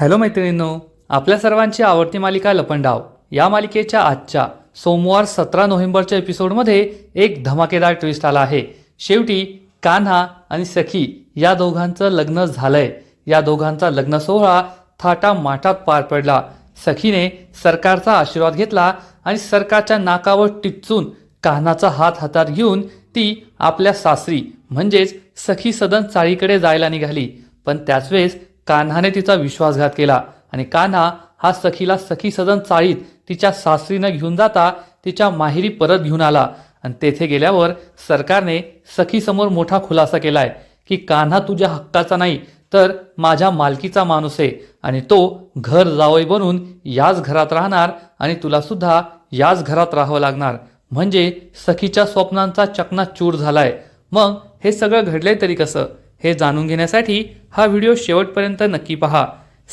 Hello मैत्रिणींनो आपल्या सर्वांची आवडती मालिका लपंडाव. या मालिकेच्या आजच्या सोमवार सतरा नोव्हेंबरच्या एपिसोडमध्ये एक धमाकेदार ट्विस्ट आला आहे. शेवटी कान्हा आणि सखी या दोघांचं लग्न झालंय. या दोघांचा लग्न सोहळा थाटा माटात पार पडला. सखीने सरकारचा आशीर्वाद घेतला आणि सरकारच्या नाकावर टिचून कान्हाचा हात हातात घेऊन ती आपल्या सासरी म्हणजेच सखी सदन चाळीकडे जायला निघाली. पण त्याच वेळेस कान्हाने तिचा विश्वासघात केला आणि कान्हा हा सखीला सखी सदन चाळीत तिच्या सासरीनं घेऊन जाता तिच्या माहेरी परत घेऊन आला. आणि तेथे गेल्यावर सरकारने सखीसमोर मोठा खुलासा केलाय की कान्हा तुझ्या हक्काचा नाही तर माझ्या मालकीचा माणूस आहे आणि तो घर जावई बनून याच घरात राहणार आणि तुला सुद्धा याच घरात राहावं लागणार. म्हणजे सखीच्या स्वप्नांचा चकनाचूर झालाय. मग हे सगळं घडलंय तरी कसं? हे जाणून घेण्यासाठी हा व्हिडिओ शेवटपर्यंत नक्की पहा.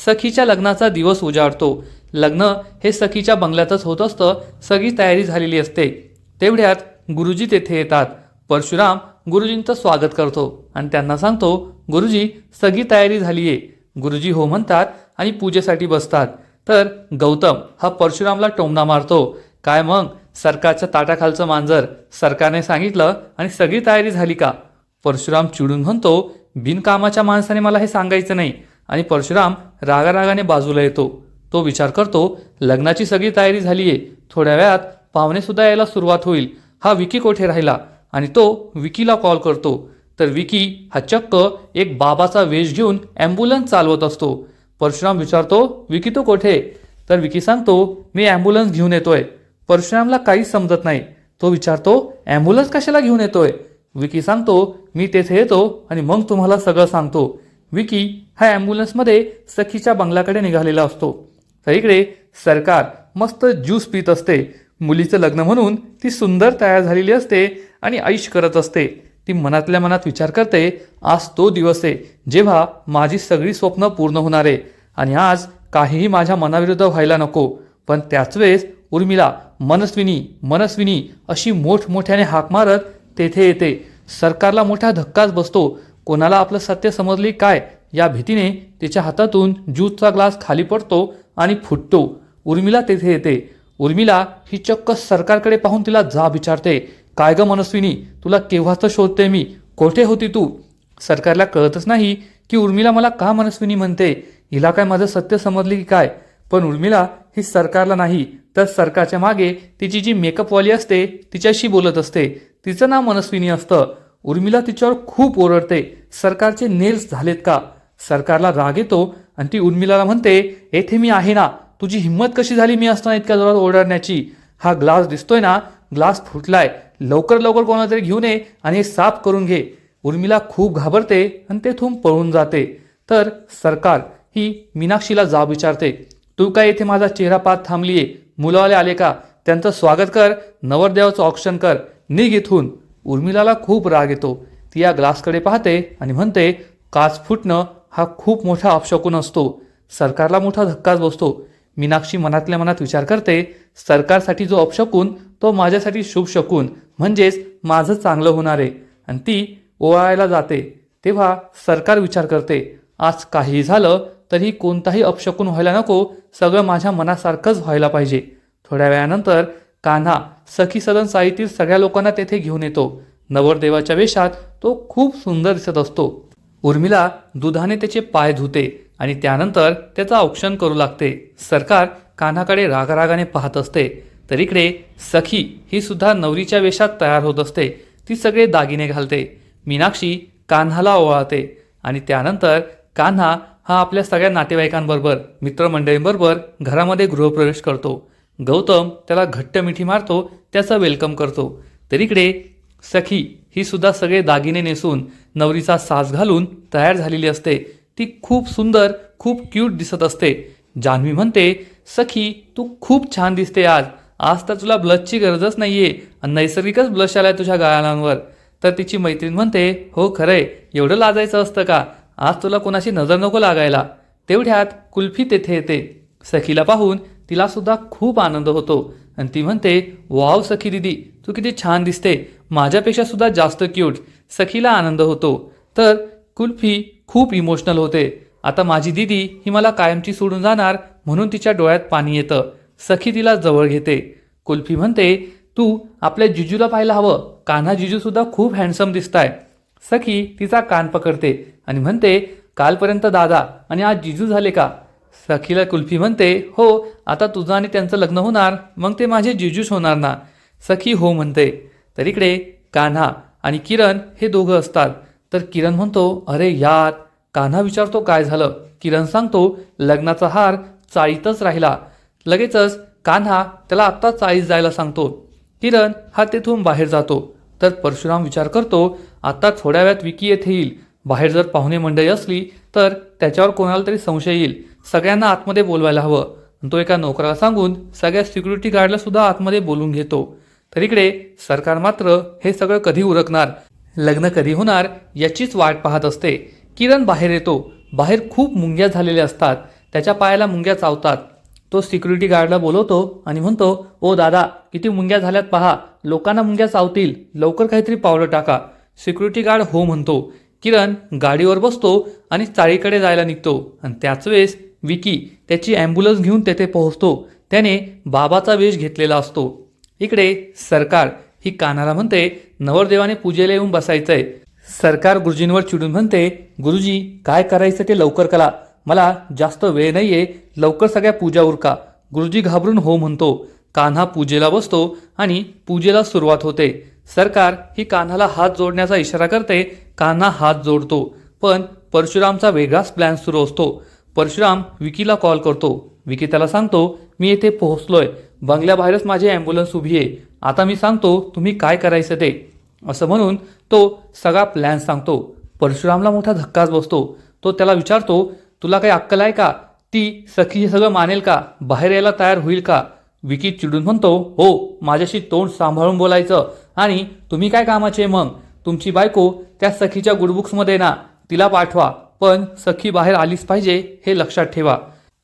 सखीच्या लग्नाचा दिवस उजाडतो. लग्न हे सखीच्या बंगल्यातच होत असतं सगळी तयारी झालेली असते. तेवढ्यात गुरुजी तेथे येतात. परशुराम गुरुजींचं स्वागत करतो आणि त्यांना सांगतो गुरुजी सगळी तयारी झाली आहे गुरुजी हो म्हणतात आणि पूजेसाठी बसतात. तर गौतम हा परशुरामला टोमणा मारतो. काय मग? सरकारच्या ताटाखालचं मांजर. सरकारने सांगितलं आणि सगळी तयारी झाली का? परशुराम चिडून म्हणतो बिनकामाच्या माणसाने मला हे सांगायचं नाही. आणि परशुराम रागारागाने बाजूला येतो. तो विचार करतो लग्नाची सगळी तयारी झाली आहे थोड्या वेळात पाहुणेसुद्धा यायला सुरुवात होईल. हा विकी कोठे राहिला? आणि तो विकीला कॉल करतो. तर विकी हा चक्क एक बाबाचा वेश घेऊन ॲम्ब्युलन्स चालवत असतो. परशुराम विचारतो विकी तो कोठे? तर विकी सांगतो मी ॲम्ब्युलन्स घेऊन येतोय. परशुरामला काहीच समजत नाही. तो विचारतो ॲम्ब्युलन्स कशाला घेऊन येतोय? विकी सांगतो मी तेथे येतो आणि मग तुम्हाला सगळं सांगतो. विकी हा ॲम्ब्युलन्समध्ये सखीच्या बंगल्याकडे निघालेला असतो. तर इकडे सरकार मस्त ज्यूस पित असते. मुलीचं लग्न म्हणून ती सुंदर तयार झालेली असते आणि ऐश करत असते. ती मनातल्या मनात विचार करते आज तो दिवस आहे जेव्हा माझी सगळी स्वप्न पूर्ण होणार आहे आणि आज काहीही माझ्या मनाविरुद्ध व्हायला नको. पण त्याच वेळेस उर्मिला मनस्विनी मनस्विनी अशी मोठमोठ्याने हाक मारत तेथे येते. सरकारला मोठा धक्काच बसतो. कोणाला आपलं सत्य समजले काय? या भीतीने तिच्या हातातून ज्यूसचा ग्लास खाली पडतो आणि फुटतो. उर्मिला तेथे येते. उर्मिला ही चक्क सरकारकडे पाहून तिला जा विचारते. काय ग मनस्विनी तुला केव्हाच शोधते मी? कोठे होती तू? सरकारला कळतच नाही की उर्मिला मला का मनस्विनी म्हणते. हिला काय माझं सत्य समजले की काय? पण उर्मिला ही सरकारला नाही तर सरकारच्या मागे तिची जी मेकअपवाली असते तिच्याशी बोलत असते. तिचं नाव मनस्विनी असतं. उर्मिला तिच्यावर खूप ओरडते. सरकारचे नेल्स झालेत का? सरकारला राग येतो आणि ती उर्मिलाला म्हणते येथे मी आहे ना. तुझी हिंमत कशी झाली मी असताना इतक्या जोरात ओरडण्याची? हा ग्लास दिसतोय ना. ग्लास फुटलाय. लवकर लवकर कोणाला तरी घेऊन ये आणि हे साफ करून घे. उर्मिला खूप घाबरते आणि तेथून पळून जाते. तर सरकार ही मीनाक्षीला जाब विचारते तू काय येथे माझा चेहरा पात थांबलीये? मुलावाले आले का? त्यांचं स्वागत कर. नवरदेवाचं ऑप्शन कर. निघ इथून उर्मिलाला खूप राग येतो. ती या ग्लासकडे पाहते आणि म्हणते काच फुटणं हा खूप मोठा अपशकून असतो. सरकारला मोठा धक्काच बसतो. मीनाक्षी मनातल्या मनात विचार करते सरकारसाठी जो अपशकून तो माझ्यासाठी शुभ शकून. म्हणजेच माझं चांगलं होणार आहे. आणि ती ओवाळायला जाते. तेव्हा सरकार विचार करते आज काही झालं तरी कोणताही अपशकून व्हायला नको. सगळं माझ्या मनासारखंच व्हायला पाहिजे. थोड्या वेळानंतर कान्हा सखी सदन साईतील सगळ्या लोकांना तेथे घेऊन येतो. नवरदेवाच्या वेशात तो खूप सुंदर दिसत असतो. उर्मिला दुधाने त्याचे पाय धुते आणि त्यानंतर त्याचं औक्षण करू लागते. सरकार कान्हाकडे रागारागाने पाहत असते. तर इकडे सखी ही सुद्धा नवरीच्या वेशात तयार होत असते. ती सगळे दागिने घालते. मीनाक्षी कान्हाला ओवाळते आणि त्यानंतर कान्हा हा आपल्या सगळ्या नातेवाईकांबरोबर मित्रमंडळींबरोबर घरामध्ये गृहप्रवेश करतो. गौतम त्याला घट्ट मिठी मारतो त्याचा वेलकम करतो. तर इकडे सखी ही सुद्धा सगळे दागिने नेसून नवरीचा साज घालून तयार झालेली असते. ती खूप सुंदर खूप क्यूट दिसत असते. जान्हवी म्हणते सखी तू खूप छान दिसते आज. आज तर तुला ब्लशची गरजच नाही आहे नैसर्गिकच ब्लश आलाय तुझ्या गाळांवर. तर तिची मैत्रीण म्हणते हो खरंय एवढं लाजायचं असतं का? आज तुला कोणाशी नजर नको लागायला. तेवढ्यात कुल्फी तेथे येते. सखीला पाहून तिलासुद्धा खूप आनंद होतो. आणि ती म्हणते वाव सखी दिदी तू किती छान दिसते. माझ्यापेक्षा सुद्धा जास्त क्यूट सखीला आनंद होतो. तर कुल्फी खूप इमोशनल होते. आता माझी दिदी ही मला कायमची सोडून जाणार म्हणून तिच्या डोळ्यात पाणी येतं. सखी तिला जवळ घेते. कुल्फी म्हणते तू आपल्या जिजूला पाहायला हवं. कान्हा जिजूसुद्धा खूप हँडसम दिसताय. सखी तिचा कान पकडते आणि म्हणते कालपर्यंत दादा आणि आज जिजू झाले का? सखीला कुल्फी म्हणते हो आता तुझं आणि त्यांचं लग्न होणार मग ते माझे जिजूच होणार ना? सखी हो म्हणते. तर इकडे कान्हा आणि किरण हे दोघं असतात. तर किरण म्हणतो अरे यार कान्हा विचारतो काय झालं? किरण सांगतो लग्नाचा हार चाळीतच राहिला. लगेचच कान्हा त्याला आत्ता चाळीत जायला सांगतो. किरण हा तेथून बाहेर जातो. तर परशुराम विचार करतो आता थोड्या वेळात विकी येथे येईल. बाहेर जर पाहुणे मंडळी असली तर त्याच्यावर कोणाला तरी संशय येईल. सगळ्यांना आतमध्ये बोलवायला हवं. तो एका नोकराला सांगून सगळ्या सिक्युरिटी गार्डला सुद्धा आतमध्ये बोलून घेतो. तर इकडे सरकार मात्र हे सगळं कधी उरकणार? लग्न कधी होणार याचीच वाट पाहत असते. किरण बाहेर येतो. बाहेर खूप मुंग्या झालेल्या असतात. त्याच्या पायाला मुंग्या चावतात. तो सिक्युरिटी गार्डला बोलवतो आणि म्हणतो ओ दादा किती मुंग्या झाल्यात पहा. लोकांना मुंग्या चावतील. लवकर काहीतरी पावलं टाका. सिक्युरिटी गार्ड हो म्हणतो. किरण गाडीवर बसतो आणि चाळीकडे जायला निघतो. आणि त्याच वेळेस विकी त्याची ॲम्ब्युलन्स घेऊन तेथे पोहोचतो. त्याने बाबाचा वेश घेतलेला असतो. इकडे सरकार ही कानाला म्हणते नवरदेवाने पूजेला येऊन बसायचंय. सरकार गुरुजींवर चिडून म्हणते गुरुजी काय करायचं ते लवकर करा. मला जास्त वेळ नाहीये लवकर सगळ्या पूजा उरका. गुरुजी घाबरून हो म्हणतो. कान्हा पूजेला बसतो आणि पूजेला सुरुवात होते. सरकार ही कान्हाला हात जोडण्याचा इशारा करते कान्हा हात जोडतो. पण परशुरामचा वेगळाच प्लॅन सुरू असतो. परशुराम विकीला कॉल करतो. विकी त्याला सांगतो मी येथे पोहोचलोय. बंगल्याबाहेरच माझी ॲम्ब्युलन्स उभी आहे. आता मी सांगतो तुम्ही काय करायचं ते. असं म्हणून तो सगळा प्लॅन सांगतो. परशुरामला मोठा धक्काच बसतो. तो त्याला विचारतो तुला काही अक्कल आहे का? ती सखी हे सगळं मानेल का? बाहेर यायला तयार होईल का? विकी चिडून म्हणतो हो माझ्याशी तोंड सांभाळून बोलायचं. आणि तुम्ही काय कामाचे मग? तुमची बायको त्या सखीच्या गुडबुक्समध्ये ना तिला पाठवा. पण सखी बाहेर आलीच पाहिजे हे लक्षात ठेवा.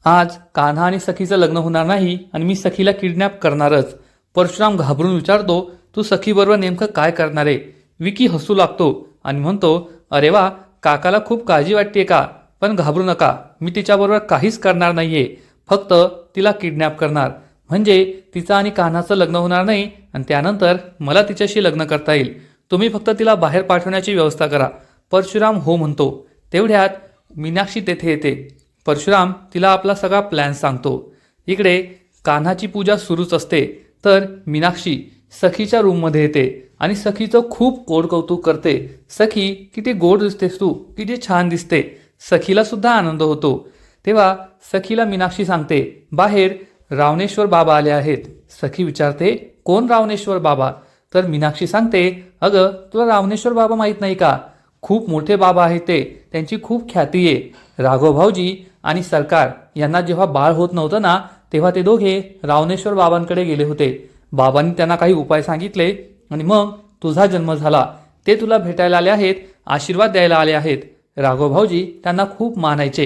आज कान्हा आणि सखीचं लग्न होणार नाही आणि मी सखीला किडनॅप करणारच. परशुराम घाबरून विचारतो तू सखीबरोबर नेमकं काय करणार आहे विकी हसू लागतो आणि म्हणतो अरे वा काकाला खूप काळजी वाटते का? पण घाबरू नका मी तिच्याबरोबर काहीच करणार नाहीये. फक्त तिला किडनॅप करणार. म्हणजे तिचं आणि कान्हाचं लग्न होणार नाही आणि त्यानंतर मला तिच्याशी लग्न करता येईल. तुम्ही फक्त तिला बाहेर पाठवण्याची व्यवस्था करा परशुराम हो म्हणतो. तेवढ्यात मीनाक्षी तेथे येते. परशुराम तिला आपला सगळा प्लॅन सांगतो. इकडे कान्हाची पूजा सुरूच असते. तर मीनाक्षी सखीच्या रूममध्ये येते आणि सखीचं खूप गोड कौतुक करते. सखी किती गोड दिसतेस तू किती छान दिसते. सखीला सुद्धा आनंद होतो. तेव्हा सखीला मीनाक्षी सांगते बाहेर रावणेश्वर बाबा आले आहेत. सखी विचारते कोण रावणेश्वर बाबा? तर मीनाक्षी सांगते अगं तुला रावणेश्वर बाबा माहीत नाही का? खूप मोठे बाबा आहेत ते. त्यांची खूप ख्याती आहे. राघोभाऊजी आणि सरकार यांना जेव्हा बाळ होत नव्हतं ना तेव्हा ते दोघे रावणेश्वर बाबांकडे गेले होते. बाबांनी त्यांना काही उपाय सांगितले आणि मग तुझा जन्म झाला. ते तुला भेटायला आले आहेत आशीर्वाद द्यायला आले आहेत. राघोभाऊजी त्यांना खूप मानायचे.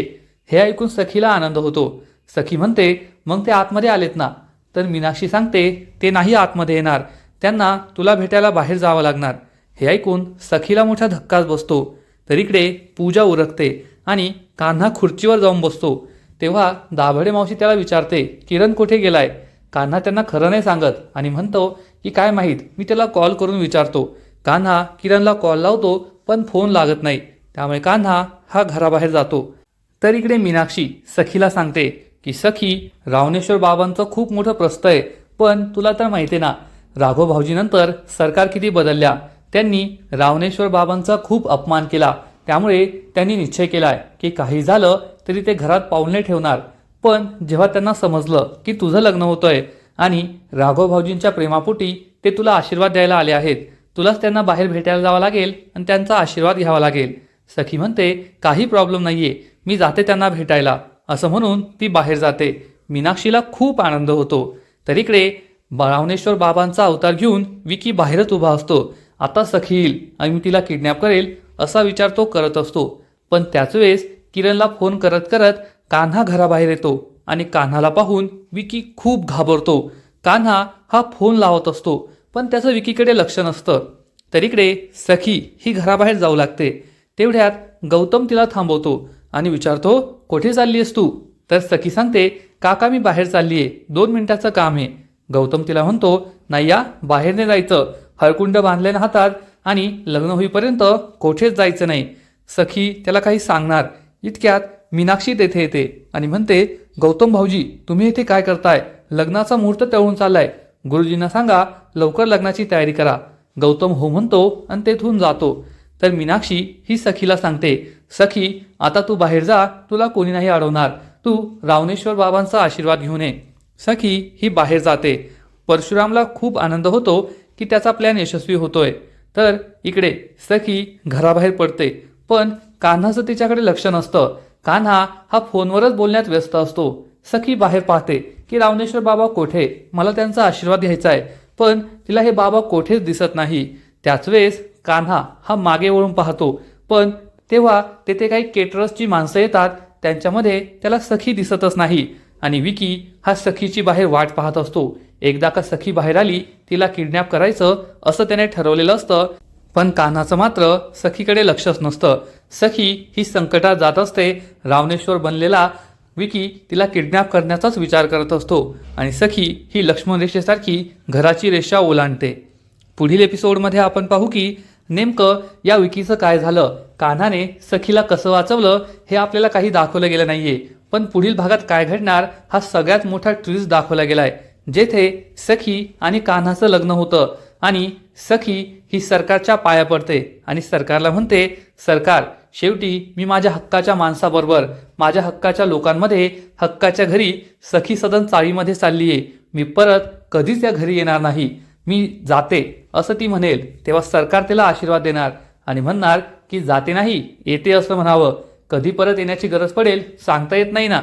हे ऐकून सखीला आनंद होतो. सखी म्हणते मग ते आतमध्ये आलेत ना? तर मीनाक्षी सांगते ते नाही आतमध्ये येणार. त्यांना तुला भेटायला बाहेर जावं लागणार. हे ऐकून सखीला मोठा धक्काच बसतो. तर इकडे पूजा उरकते आणि कान्हा खुर्चीवर जाऊन बसतो. तेव्हा दाभडे मावशी त्याला विचारते किरण कुठे गेलाय? कान्हा त्यांना खरं नाही सांगत आणि म्हणतो की काय माहीत मी त्याला कॉल करून विचारतो. कान्हा किरणला कॉल लावतो पण फोन लागत नाही. त्यामुळे कान्हा हा घराबाहेर जातो. तर इकडे मीनाक्षी सखीला सांगते की सखी रावणेश्वर बाबांचं खूप मोठं प्रस्त आहे पण तुला तर माहिती आहे ना राघव भाऊजीनंतर सरकार किती बदलल्या. त्यांनी रावणेश्वर बाबांचा खूप अपमान केला. त्यामुळे त्यांनी निश्चय केलाय की काही झालं तरी ते घरात पाऊलने ठेवणार. पण जेव्हा त्यांना समजलं की तुझं लग्न होतंय आणि राघव भाऊजींच्या प्रेमापोटी ते तुला आशीर्वाद द्यायला आले आहेत तुलाच त्यांना बाहेर भेटायला जावं लागेल आणि त्यांचा आशीर्वाद घ्यावा लागेल. सखी म्हणते काही प्रॉब्लेम नाहीये. मी जाते त्यांना भेटायला. असं म्हणून ती बाहेर जाते. मीनाक्षीला खूप आनंद होतो. तर इकडे रावणेश्वर बाबांचा अवतार घेऊन विकी बाहेरच उभा असतो. आता सखी येईल आणि मी तिला किडनॅप करेल असा विचार तो करत असतो. पण त्याच वेळेस किरणला फोन करत करत कान्हा घराबाहेर येतो आणि कान्हाला पाहून विकी खूप घाबरतो. कान्हा हा फोन लावत असतो पण त्याचं विकीकडे लक्ष नसतं. तर इकडे सखी ही घराबाहेर जाऊ लागते. तेवढ्यात गौतम तिला थांबवतो आणि विचारतो कुठे चालली आहेस तू? तर सखी सांगते काका मी बाहेर चालली आहे दोन मिनिटाचं काम आहे. गौतम तिला म्हणतो नाही या बाहेर नाही जायचं. हळकुंड बांधले हातात आणि लग्न होईपर्यंत कोठेच जायचं नाही. सखी त्याला काही सांगणार. इतक्यात मीनाक्षी तेथे येते आणि म्हणते गौतम भाऊजी तुम्ही इथे काय करताय? लग्नाचा मुहूर्त टळून चाललाय. गुरुजींना सांगा लवकर लग्नाची तयारी करा. गौतम हो म्हणतो आणि तेथून जातो. तर मीनाक्षी ही सखीला सांगते सखी आता तू बाहेर जा तुला कोणी नाही अडवणार. तू रावणेश्वर बाबांचा आशीर्वाद घेऊन ये. सखी ही बाहेर जाते. परशुरामला खूप आनंद होतो की त्याचा प्लॅन यशस्वी होतोय. तर इकडे सखी घराबाहेर पडते. पण कान्हाचं तिच्याकडे लक्ष नसतं. कान्हा हा फोनवरच बोलण्यात व्यस्त असतो. सखी बाहेर पाहते की रावणेश्वर बाबा कोठे? मला त्यांचा आशीर्वाद घ्यायचा आहे. पण तिला हे बाबा कोठेच दिसत नाही. त्याच वेळेस कान्हा हा मागे वळून पाहतो. पण तेव्हा तेथे काही केटरर्सची माणसं येतात. त्यांच्यामध्ये त्याला सखी दिसतच नाही. आणि विकी हा सखीची बाहेर वाट पाहत असतो. एकदा का सखी बाहेर आली तिला किडनॅप करायचं असं त्याने ठरवलेलं असतं. पण कान्हाचं मात्र सखीकडे लक्षच नसतं. सखी ही संकटात जात असते. रावणेश्वर बनलेला विकी तिला किडनॅप करण्याचाच विचार करत असतो. आणि सखी ही लक्ष्मण रेषेसारखी घराची रेषा ओलांडते. पुढील एपिसोडमध्ये आपण पाहू की नेमकं या विकीचं काय झालं? कान्हाने सखीला कसं वाचवलं हे आपल्याला काही दाखवलं गेलं नाहीये. पण पुढील भागात काय घडणार हा सगळ्यात मोठा ट्विस्ट दाखवला गेलाय. जेथे सखी आणि कान्हाचं लग्न होतं आणि सखी ही सरकारच्या पाया पडते आणि सरकारला म्हणते सरकार शेवटी मी माझ्या हक्काच्या माणसाबरोबर माझ्या हक्काच्या लोकांमध्ये हक्काच्या घरी सखी सदन चाळीमध्ये चालली आहे मी परत कधीच या घरी येणार नाही. मी जाते असं ती म्हणेल. तेव्हा सरकार तिला आशीर्वाद देणार आणि म्हणणार की जाते नाही येते असं म्हणावं. कधी परत येण्याची गरज पडेल सांगता येत नाही ना.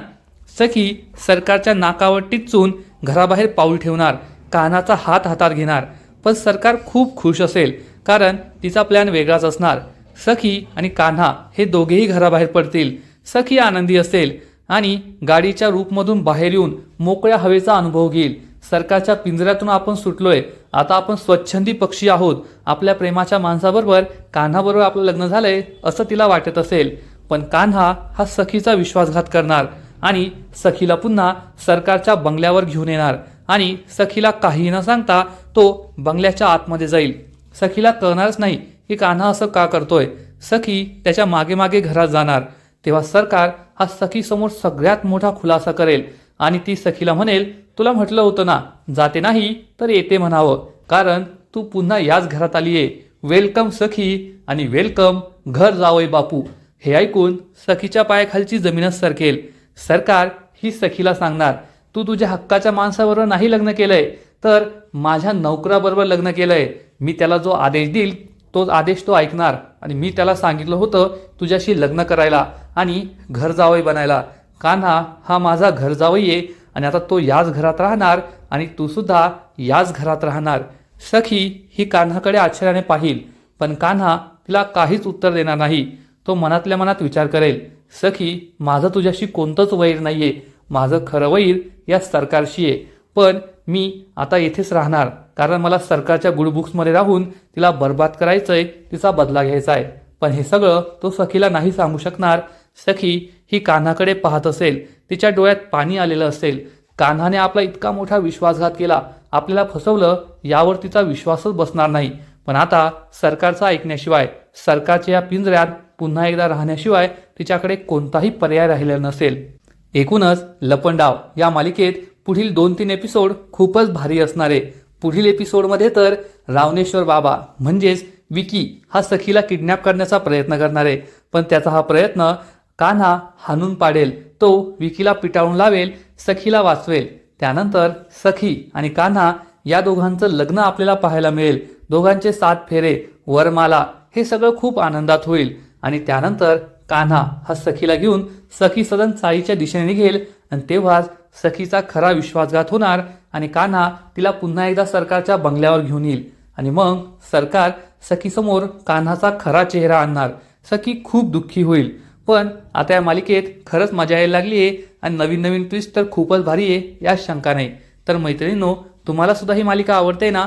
सखी सरकारच्या नाकावर टिचून घराबाहेर पाऊल ठेवणार कानाचा हात हातात घेणार पण सरकार खूप खुश असेल कारण तिचा प्लॅन वेगळाच असणार. सखी आणि कान्हा हे दोघेही घराबाहेर पडतील. सखी आनंदी असेल आणि गाडीच्या रूपमधून बाहेर येऊन मोकळ्या हवेचा अनुभव घेईल. सरकारच्या पिंजऱ्यातून आपण सुटलोय. आता आपण स्वच्छंदी पक्षी आहोत. आपल्या प्रेमाच्या माणसाबरोबर कान्हाबरोबर आपलं लग्न झालंय असं तिला वाटत असेल. पण कान्हा हा सखीचा विश्वासघात करणार. आणि सखीला पुन्हा सरकारच्या बंगल्यावर घेऊन येणार. आणि सखीला काही न सांगता तो बंगल्याच्या आतमध्ये जाईल. सखीला कळणारच नाही की कान्हा असं का करतोय. सखी त्याच्यामागे मागे घरात जाणार. तेव्हा सरकार हा सखीसमोर सगळ्यात मोठा खुलासा करेल. आणि ती सखीला म्हणेल तुला म्हटलं होतं ना जाते नाही तर येते म्हणावं. कारण तू पुन्हा याच घरात आली आहे वेलकम सखी आणि वेलकम घर जावय बापू. हे ऐकून सखीच्या पायाखालची जमीनच सरकेल. सरकार ही सखीला सांगणार तू तुझ्या हक्काच्या माणसाबरोबर नाही लग्न केलंय तर माझ्या नोकराबरोबर लग्न केलंय. मी त्याला जो आदेश देईल तोच आदेश तो ऐकणार. आणि मी त्याला सांगितलं होतं तुझ्याशी लग्न करायला आणि घर जावई बनायला. कान्हा हा माझा घर जावई आहे आणि आता तो याच घरात राहणार आणि तू सुद्धा याच घरात राहणार. सखी ही कान्हाकडे आश्चर्याने पाहिल पण कान्हा तिला काहीच उत्तर देणार नाही. तो मनातल्या मनात विचार करेल सखी माझं तुझ्याशी कोणतंच वैर नाही आहे माझं खरं वैर या सरकारशी आहे. पण मी आता येथेच राहणार कारण मला सरकारच्या गुडबुक्समध्ये राहून तिला बर्बाद करायचंय तिचा बदला घ्यायचा आहे. पण हे सगळं तो सखीला नाही सांगू शकणार. सखी ही कान्हाकडे पाहत असेल तिच्या डोळ्यात पाणी आलेलं असेल. कान्हाने आपला इतका मोठा विश्वासघात केला आपल्याला फसवलं यावर तिचा विश्वासच बसणार नाही. पण आता सरकारचा ऐकण्याशिवाय सरकारच्या या पिंजऱ्यात पुन्हा एकदा राहण्याशिवाय तिच्याकडे कोणताही पर्याय राहिलेला नसेल. एकूणच लपंडाव या मालिकेत पुढील दोन तीन एपिसोड खूपच भारी असणारे. पुढील एपिसोडमध्ये तर रावणेश्वर बाबा म्हणजेच विकी हा सखीला किडनॅप करण्याचा प्रयत्न करणार. आहे पण त्याचा हा प्रयत्न कान्हा हाणून पाडेल. तो विकीला पिटाळून लावेल सखीला वाचवेल. त्यानंतर सखी आणि कान्हा या दोघांचं लग्न आपल्याला पाहायला मिळेल. दोघांचे सात फेरे वरमाला हे सगळं खूप आनंदात होईल. आणि त्यानंतर कान्हा हा सखीला घेऊन सखी सदन चाळीच्या दिशेने निघेल आणि तेव्हाच सखीचा खरा विश्वासघात होणार आणि कान्हा तिला पुन्हा एकदा सरकारच्या बंगल्यावर घेऊन येईल. आणि मग सरकार सखीसमोर कान्हाचा खरा चेहरा आणणार. सखी खूप दुःखी होईल. पण आता या मालिकेत खरंच मजा यायला लागली आहे आणि नवीन नवीन ट्विस्ट तर खूपच भारी आहे यात शंका नाही. तर मैत्रिणींनो तुम्हाला सुद्धा ही मालिका आवडते ना?